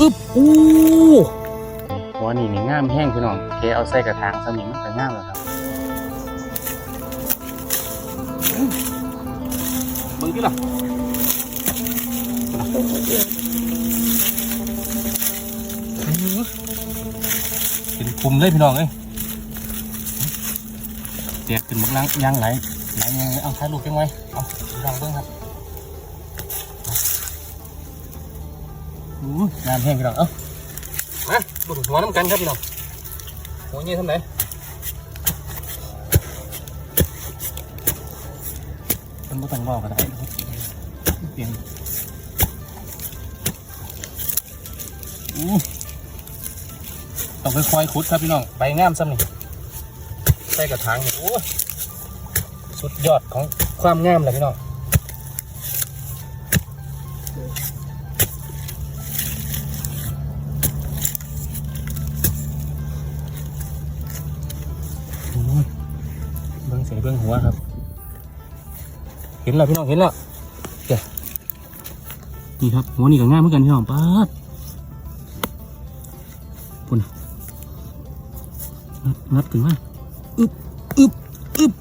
อึ๊บอู้หัวนี่นี่งามแห้งพี่น้องแกเอาใส่กระถางสมิงมันก็งามแล้วครับเบิ่งที่ล่ะเป็นคุมเลยพี่น้องเอ้ยเตียกขึ้นบักลังยางไหลไหลยังเอาถ่ายรูปจังไว้เอาลองเบิ่งครับ งามแห้งพี่น้องเอ้ามาดูดหัวน้ำกันครับพี่น้องหัวนี่ทำไหนมันบ่ต้องบอกก็ได้นะครับเปลี่ยนต้องค่อยๆขุดครับพี่น้องใบงามซ้ำนี่ใส่กระถางนี่โอ้สุดยอดของความงามเลยพี่น้อง บิ้งเสียเบิ้งหัวครับ เห็นแล้วพี่น้องเห็นแล้วเดี๋ยวนี่ครับหัวนี่ก็ง่ายเหมือนกันพี่น้องป้าดปุ่นนัดงัดขึ้นมาอึบอึบอึบ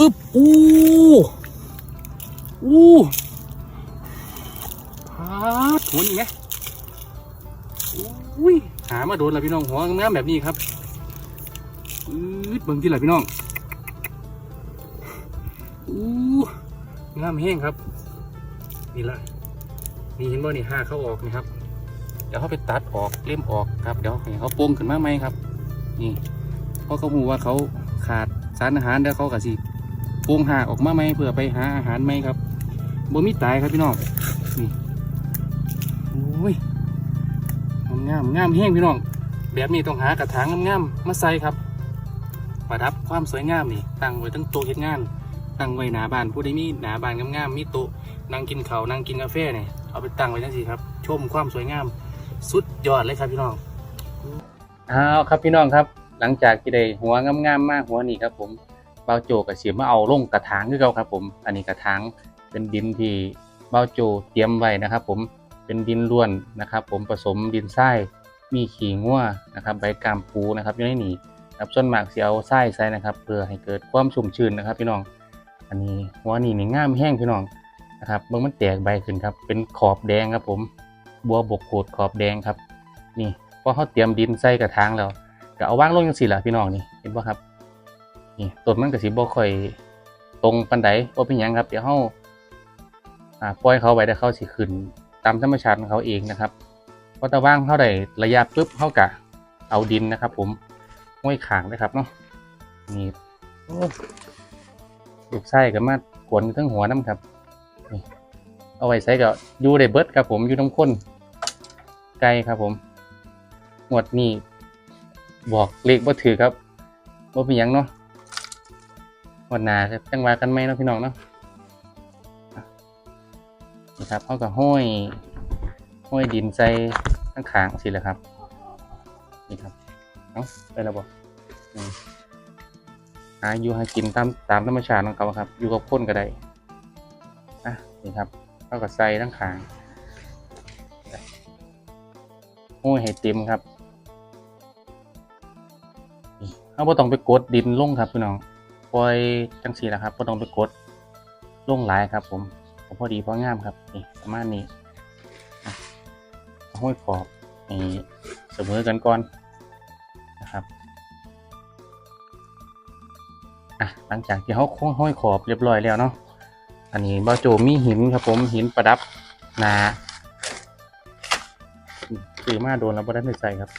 อึบโอ้โอ้พาดหัวนี่ไงอุ้ยหามาโดนแล้วพี่น้องหัวงามแบบนี้ครับอืดเบิ่งที่ไหนพี่น้อง อู้งามแห้งครับ นี่ละนี่เห็นบ่นี่ห้าเข้าออกนี่ครับ เดี๋ยวเขาไปตัดออกเล่มออกครับ เดี๋ยวเขาโป่งขึ้นมาไหมครับ นี่เพราะเขามูว่าเขาขาดสารอาหารเดี๋ยวเขากะสิโป่งหาออกมาไหมเพื่อไปหาอาหารไหมครับบ่มีตายครับพี่น้องนี่โอ้ยงามงามแห้งพี่น้อง แบบนี้ต้องหากระถางงามๆมาใส่ครับ ประดับความสวยงามนี่ตั้งไว้ตั้งต๊ะเฮ็ดงาน ตั้งไว้หน้าบ้านผู้ใดมีหน้าบ้านงามๆมีโต๊ะนั่งกินข้าวนั่งกินกาแฟเนี่ยเอาไปตั้งไว้จังซี่ครับ ชมความสวยงาม สุดยอดเลยครับพี่น้องอ้าวครับพี่น้องครับ หลังจากที่ได้หัวงามๆมากหัวนี่ครับ ผมเบาโจกับเสียมาเอาลงกระถางคือเก่าครับ ผม อันนี้กระถางเป็นดินที่เบาโจเตรียมไว้นะครับ ผมเป็นดินล้วนนะครับ ผมผสมดินทรายมีขี้งัวนะครับ ใบกามปูนะครับอยู่ในนี้ครับส่วนมากเสิเอาไส้ใส่นะครับ เพื่อให้เกิดความชุ่มชื้นนะครับ พี่น้อง อันนี้หัวนี่นี่งามแห้งพี่น้องนะครับเบิ่งมันแตกใบขึ้นครับ เป็นขอบแดงครับผม บัวบกโขดขอบแดงครับ นี่พอเขาเตรียมดินใส่กระถางแล้วก็เอาวางลงจังซี่ล่ะพี่น้องนี่เห็นบ่ครับ นี่ต้นมันก็สิบ่ค่อยตรงปานใดบ่เป็นหยังครับ เดี๋ยวเฮาอ่าปล่อยเขาไว้แต่เขาสิขึ้น ตามธรรมชาติของเขาเองนะครับพอตะว่างเขาได้ระยะปุ๊บเขากะเอาดินนะครับ ผมห้อยขางนะครับเนาะนี่โอ้ ลูกไส้กับมากวนทั้งหัวน้ำครับ เอาไว้ใส่กับยูได้เบิร์ดครับผมอยูน้ำข้นไก่ครับผมงวดนี้บอกเลขบ่ถือครับบ่เป็นยังเนาะงวันหนาครับจังหวะกันไหมเนาะพี่น้องเนาะนี่ครับเขาก็ห้อยห้อยดินใส่ทั้งขางสิแหละครับ นี่ครับ เอ้าไปแล้วบอก หาอยู่หากินตามตามธรรมชาติของเขาครับ อยู่กับคนก็ได้อะนี่ครับเขาก็ใส่ทั้งขางโอ้ยให้เต็มครับเขาบ่ต้องไปกดดินลงครับพี่น้องปล่อยจังสีแหละครับบ่ต้องไปกดลงหลายครับ ผมก็พอดีพองามครับนี่ประมาณนี้ห้อยขอบนี่เสมอกันก่อนนะครับ อะหลังจากที่เขาค้งห้อยขอบเรียบร้อยแล้วเนาะอันนี้บาโจมีหินครับผมหินประดับหนาคือมาโดนแล้วบ่ได้ไม่ใส่ครับ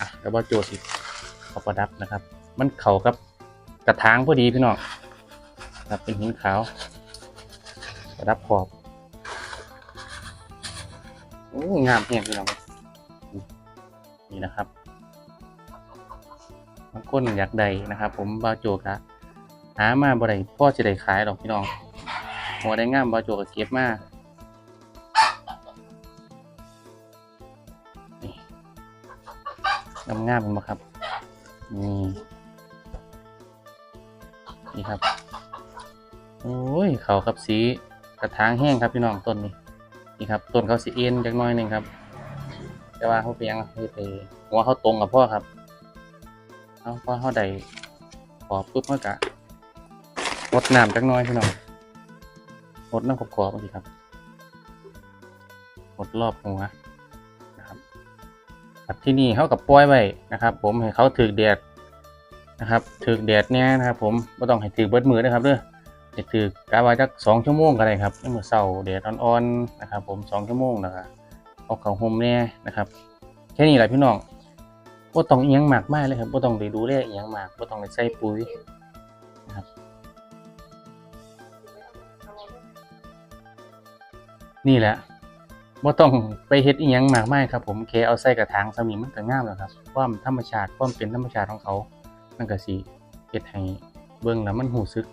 อะแล้วบาโจสิเอาประดับนะครับ มันเข่ากับกระถางพอดีพี่น้องครับเป็นหินขาว ประดับขอบโอ้งามเนี่ยพี่น้องนี่นะครับบางคนอยากได้นะครับ ผมบาโจกะ หามาบ่ได้พ่อจะได้ขายหรอกพี่น้องหัวได้งามบาโจกะเก็บมานี่งามงามเห็นไหมครับ นี่ นี่ครับ โอ้ย เขากับสีกระถางแห้งครับพี่น้องต้นนี้ นี่ครับ ต้นเขาสีเอ็นจักน้อยหนึ่งครับ แต่ว่าเขาเพียงให้ไปหัวเขาตรงกับพ่อครับ เอาพอเขาได้ขอบปุ๊บเขากะ รดน้ำจักหน้อยพี่น้องรดน้ำขอบๆมาสิครับรดรอบหัวนะครับครับที่นี่เขากับปล่อยไว้นะครับ ผมให้เขาถือแดดนะครับถือแดดเนี่ยนะครับ ผมไม่ต้องให้ถือเบิดมือนะครับเด้อให้ถือกาวาจักสองชั่วโมงก็ได้ครับในมื่อเช้าแดดอ่อนๆนะครับ ผมสองชั่วโมงนะครับเอาเขาห่มเนี่ยนะครับแค่นี้แหละพี่น้องบ่ต้องเอียงมากมากเลยครับบ่ต้องไปดูแลเอียงมากบ่ต้องไปใส่ปุ๋ย นี่แหละบ่ต้องไปเฮ็ดอีหยังมากมายครับผมแค่เอาใส่กระถางสมีมันก็งามแล้วครับความธรรมชาติความเป็นธรรมชาติของเขา มันก็สิเฮ็ดให้เบิ่งแล้วมันรู้สึก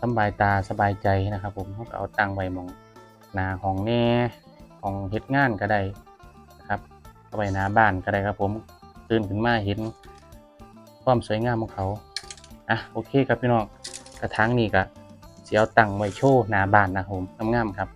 สบายตาสบายใจนะครับ ผมเราก็เอาตั้งไว้มองหน้าห้องแน่ของเฮ็ดงานก็ได้นะครับเอาไว้หน้าบ้านก็ได้ครับ ผมตื่นขึ้นมาเห็นความสวยงามของเขาอะโอเคครับพี่น้องกระถางนี้ก็สิเอาตั้งไว้โชว์หน้าบ้านนะครับผมงามๆครับ